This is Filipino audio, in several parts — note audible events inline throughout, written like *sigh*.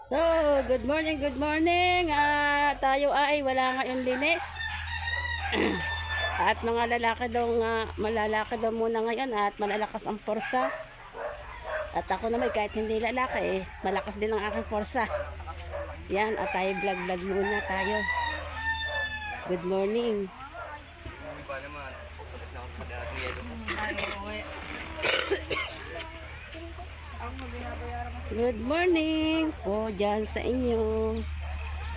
So, good morning, good morning. Ah, tayo ay wala ngayon linis. at mga lalaki daw nga, malalaki daw muna ngayon at malalakas ang porsa. At ako naman kahit hindi lalaki eh, malakas din ang aking porsa. Yan, at tayo vlog-vlog muna tayo. Good morning. Good morning po dyan sa inyo.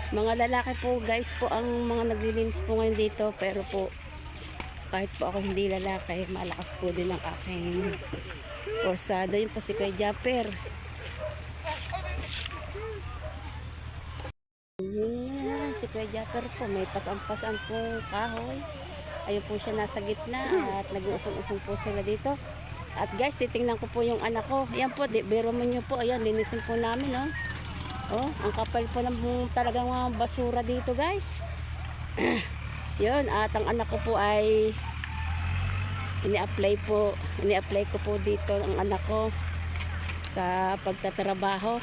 Mga lalaki po guys po ang mga naglilinis po ngayon dito pero po kahit po ako hindi lalaki malakas po din ang aking porsado yun po si Kuya Japper. Yan, si Kuya Japper po may pasampasan po kahoy. Ayun po siya nasa gitna at nag-uusong-usong po sila dito. At guys, titingnan ko po yung anak ko. Yan po, di, biro mo nyo po. Ayan, linisin po namin, oh. Oh, ang kapal po ng talagang mga basura dito, guys. *clears throat* Yun, at ang anak ko po ay ini-apply po, ini-apply ko po dito ang anak ko sa pagtatrabaho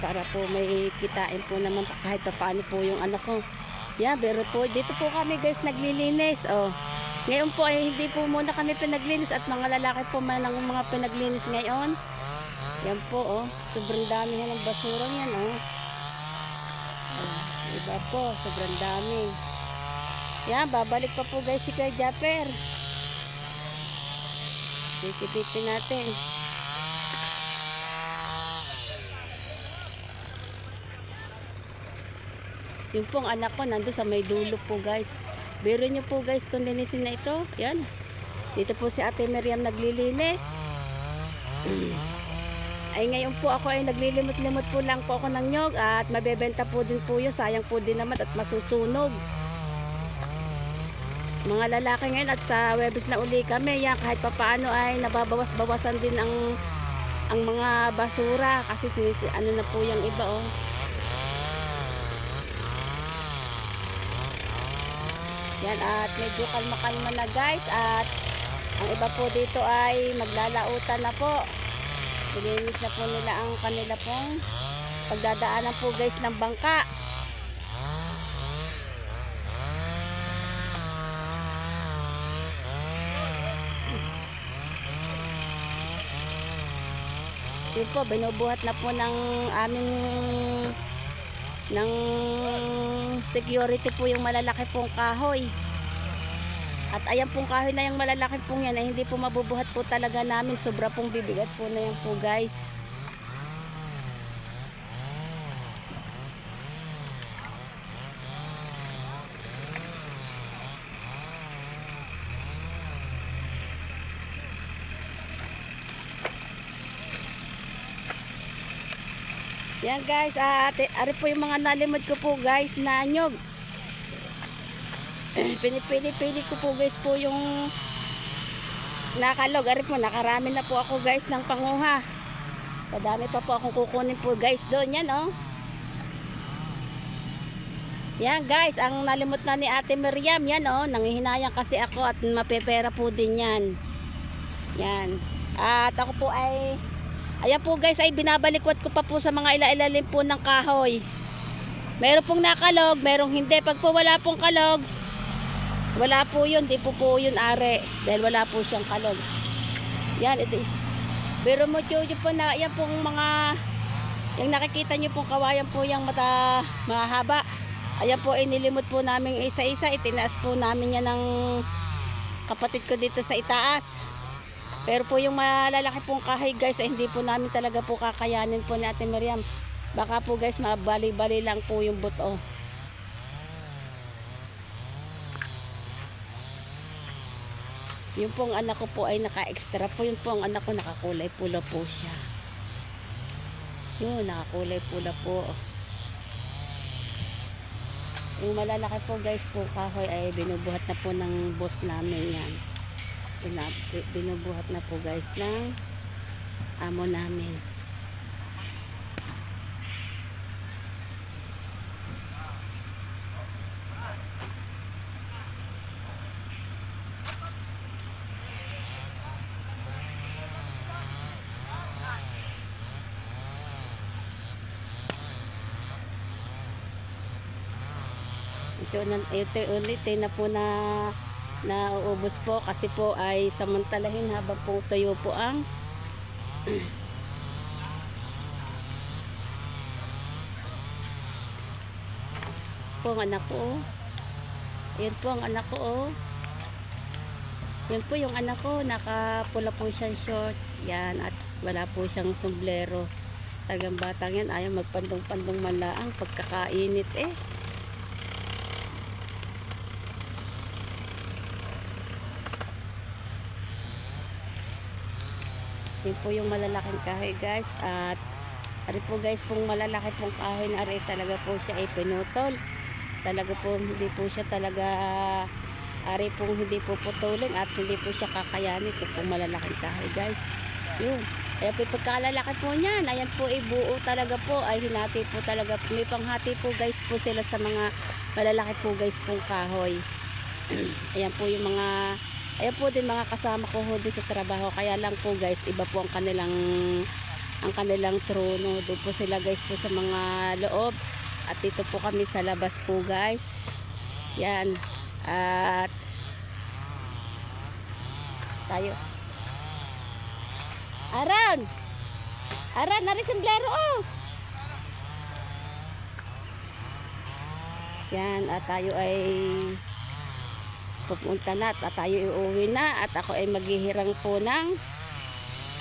para po may kitain po naman kahit pa paano po yung anak ko. Yan, pero po, dito po kami guys naglilinis. Oh. Ngayon po ay hindi po muna kami pinaglinis at mga lalaki po man ang mga pinaglinis ngayon. Yan po oh, sobrang dami yan ng basura yan oh. oh iba po, sobrang dami. Yan, babalik pa po guys si Kuya Japper. Sisipipin natin. Yung pong anak ko nando sa may dulo po guys. Biro nyo po guys itong linisin na ito. Yan. Dito po si Ate Miriam naglilinis. *clears throat* Ay ngayon po ako ay naglilimot-limot po lang po ako ng nyog at mabebenta po din po yun. Sayang po din naman at masusunog. Mga lalaki ngayon at sa Webes na uli kami. Yan kahit papaano ay nababawas-bawasan din ang ang mga basura kasi sinisi, ano na po yung iba oh. Yan at medyo kalma-kalma na guys at ang iba po dito ay maglalautan na po. Nilinis na po nila ang kanila pong pagdadaanan po guys ng bangka. Yun po, binubuhat na po ng aming ng security po yung malalaki pong kahoy. At ayan pong kahoy na yung malalaki pong yan ay hindi po mabubuhat po talaga namin. Sobra pong bibigat po na yan po guys. Yan guys, at ari po yung mga nalimod ko po guys na nyog. Pinipili-pili ko po guys po yung nakalog. Ari po, nakarami na po ako guys ng panguha. Padami pa po akong kukunin po guys doon. Yan oh. Yan guys, ang nalimot na ni Ate Miriam. Yan oh, nangihinayang kasi ako at mapepera po din yan. Yan. At ako po ay Ayan po guys ay binabalikwat ko pa po sa mga ilailalim po ng kahoy. Meron pong nakalog, merong hindi. Pag po wala pong kalog, wala po yun. Di po po yun are. Dahil wala po siyang kalog. Yan. Ito. Pero mo po na, yan pong mga, yung nakikita nyo pong kawayan po yung mata mahaba. Ayan po inilimot po namin isa-isa. Itinaas po namin yan ng kapatid ko dito sa itaas. Pero po yung malalaki pong kahoy guys ay hindi po namin talaga po kakayanin po ni Ate Miriam. Baka po guys mabali-bali lang po yung buto. Yung pong anak ko po ay naka-extra po. Yung pong anak ko nakakulay pula po siya. Yun, nakakulay pula po. Yung malalaki po guys po kahoy ay binubuhat na po ng boss namin yan binubuhat na po guys ng amo namin. Ito, na, ito ulit eh, na po na nauubos po kasi po ay samantalahin habang po tuyo po ang *clears throat* po ang anak ko oh. Yan po ang anak ko oh. Yan po yung anak ko, nakapula po siyang short. Yan, at wala po siyang sombrero. Talagang batang yan, ayaw magpandong-pandong malaang pagkakainit eh. Yan po yung malalaking kahoy guys. At ari po guys, pong malalaki pong kahoy na ari talaga po siya ay pinutol. Talaga po hindi po siya talaga ari pong hindi po putulin at hindi po siya kakayanin. Ito pong malalaking kahoy guys. Yun. Kaya po pagkalalaki po niyan, ayan po ibuo talaga po ay hinati po talaga. May panghati po guys po sila sa mga malalaki po guys pong kahoy. Ayan po yung mga Ayan po din mga kasama ko ho din sa trabaho. Kaya lang po guys, iba po ang kanilang ang kanilang trono. Doon po sila guys po sa mga loob. At dito po kami sa labas po guys. Yan. At tayo. Aran! Aran, nari sombrero oh! Yan, at tayo ay pupunta na at tayo iuwi na at ako ay maghihirang po ng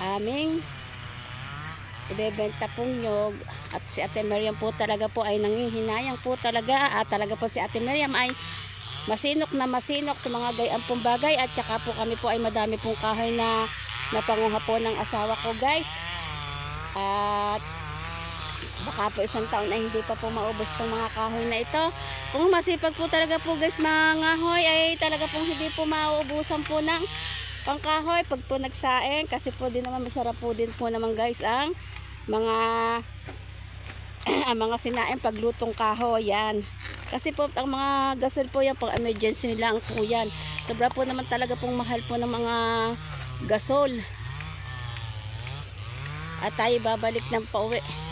aming ibebenta pong nyog. At si Ate Miriam po talaga po ay nangihinayang po talaga. At talaga po si Ate Miriam ay masinok na masinok sa mga gayang pong bagay. At saka po kami po ay madami pong kahoy na napanguha po ng asawa ko guys. At baka po isang taon ay hindi pa po maubos itong mga kahoy na ito. Kung masipag po talaga po guys mga hoy ay talaga pong hindi po mauubusan po ng pangkahoy pag po nagsaing kasi po din naman masarap po din po naman guys ang mga *clears throat* ang mga sinaing paglutong kahoy yan. Kasi po ang mga gasol po yan pang emergency lang po yan. Sobra po naman talaga pong mahal po ng mga gasol. At tayo babalik ng pauwi.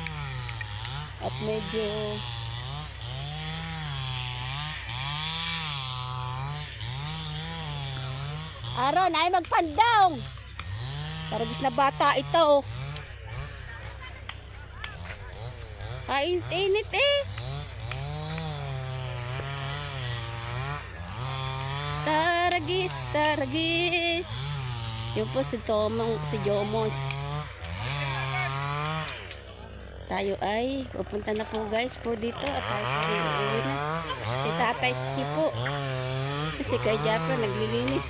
At medyo Aron, ay magpandong. Taragis na bata ito. Ay, init eh. Taragis, taragis. Yun po si Tomong, si Jomos. Tayo ay pupunta na po guys po dito at tayo po na. Si Tatay Ski po. Kasi kay Japper naglilinis.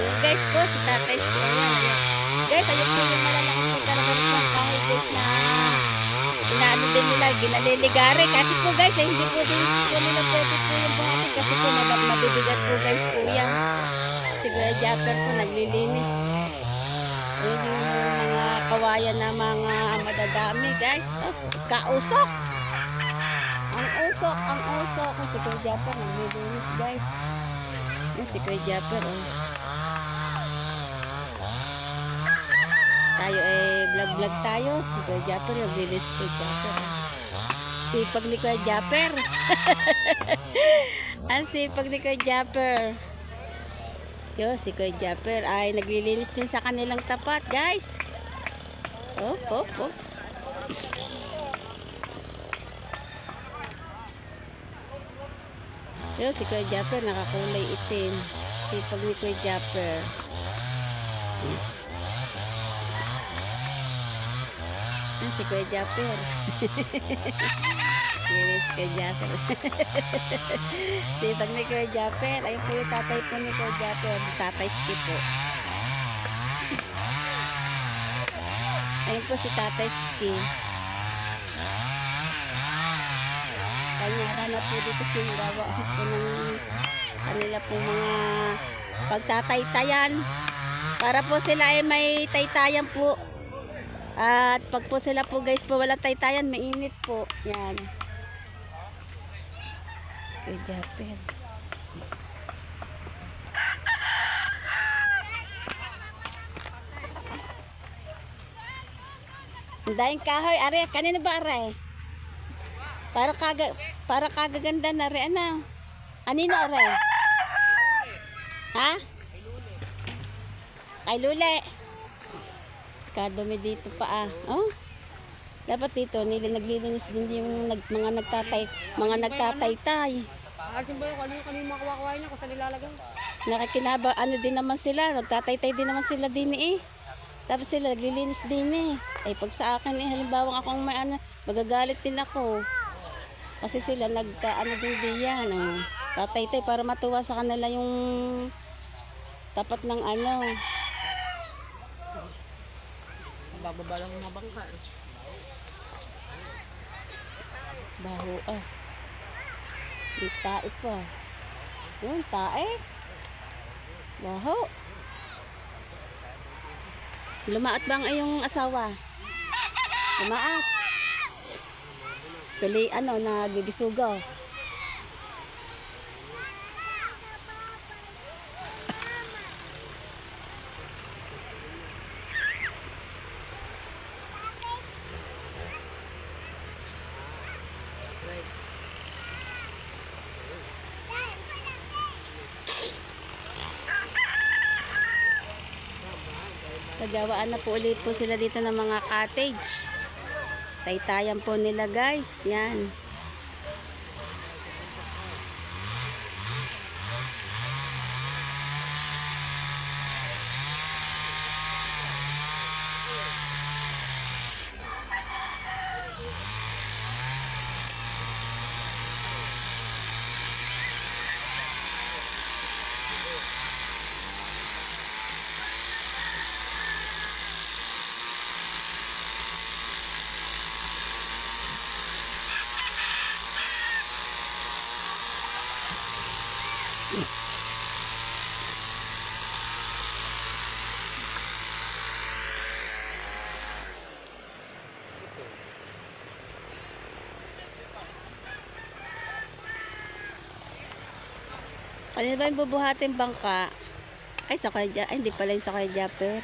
Yung guys po, si Tatay Ski. Ayan, ayan. Guys, ayun po yung malalaki po talaga rin yung kahoy guys na inaano din nila, ginaliligari. Kasi po guys, eh, hindi po din po nila pwede po yung buhati. Kasi po mabab mabibigat po guys po yan. Si Kuya Japper po naglilinis. Yun yung mga kawayan na mga madadami guys. Oh, kausok. Ang usok, ang usok. Si Kuya Japper naglilinis guys. Yan si Kuya Japper oh. Tayo eh vlog-vlog tayo. Si Kuya Japper release ko Japper. Sipag ni Kuya Japper. Ang sipag ni Kuya Japper. Yo, si Kuya Japper ay naglilinis din sa kanilang tapat, guys. Oh, oh, oh. Yo, si Kuya Japper nakakulay itim. Sipag ni Kuya Japper. Ah, si Kuya Japper. *laughs* Yes, Kuya Japper. Sipag ni Kuya Japper. Ayun po yung tatay po ni Kuya Japper. Tatay Ski po. Ayun po si Tatay Ski. Kanya na po dito singawa po ng kanila po mga pagtataytayan. Para po sila ay may taytayan po. At pag po sila po guys po walang taytayan, mainit po. Yan. Kay. Ang daing kahoy, are, kanino ba are? Para kaga, para kagaganda na rin, ano? Anino are? Ha? Kay Lule. Kadumi dito pa ah. Oh? Dapat dito, nila naglilinis din yung nag, mga nagtatay, mga nagtataytay. Alisin ba yung kanina mga kawakway niya kung saan nilalagay? Nakikinaba, ano din naman sila, nagtataytay din naman sila din eh. Tapos sila naglilinis din eh. Ay pag sa akin eh, halimbawa akong may ano, magagalit din ako. Kasi sila nagta, ano din diyan, oh. Tataytay para matuwa sa kanila yung tapat ng ano. Bababa lang yung mga bangka. eh. Baho ah. Di tae pa. Yun, tae. Baho. Lumaat ba ang iyong asawa? Lumaat. Tuloy ano, nagbibisugo. Nagawaan na po ulit po sila dito ng mga cottage. Taytayan po nila guys. Yan. Kanina ba yung bubuhatin bangka? Ay, sa kaya, ay, hindi pala yung sa kaya Japper.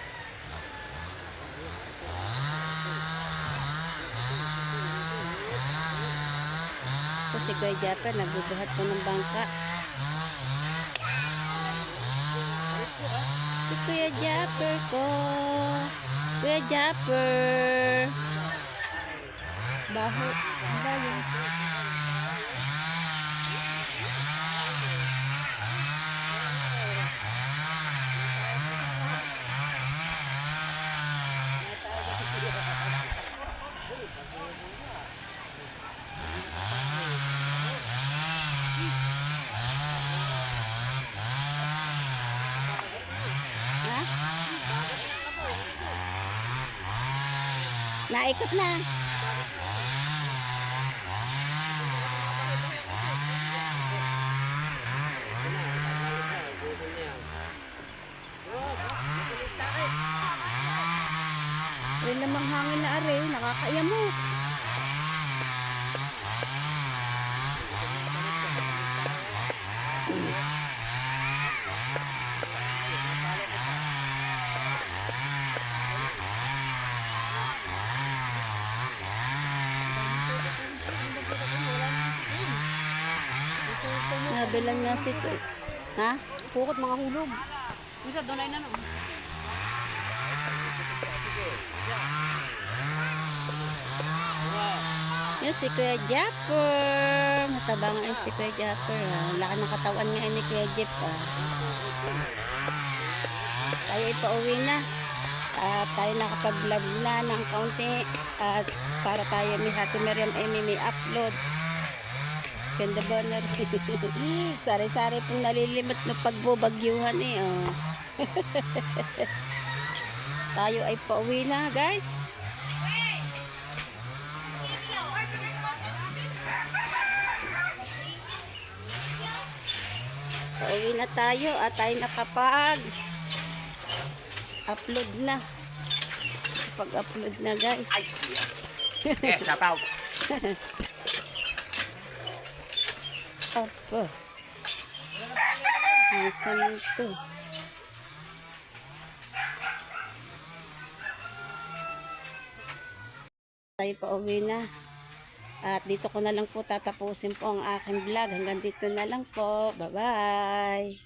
So, si Kuya Japper, nagbubuhat po ng bangka. Kuya Japper ko. Kuya Japper. Baho. Ang bayo. Ha? Naikot na. Rin namang hangin na are, nakakaya mo. Nabilan nga si Ha? Pukot mga hulog. Isa doon ay na no. Yan si Kuya Japper. Mataba nga si Kuya Japper. Ha? Laki ng katawan nga ni Kuya Jeff. Ha? Tayo ipauwi na. At tayo nakapag-vlog na ng kaunti. At para tayo ni Hati Miriam Amy may upload. Ganda ba na *laughs* Sari-sari pong nalilimot na pagbubagyuhan eh. Oh. *laughs* tayo ay pauwi na guys. Pauwi na tayo at tayo nakapag upload na. Pag-upload na guys. Eh, sapaw. *laughs* Opo. ng santo. Tayo pa uwi na. At dito ko na lang po tatapusin po ang aking vlog. Hanggang dito na lang po. Bye-bye.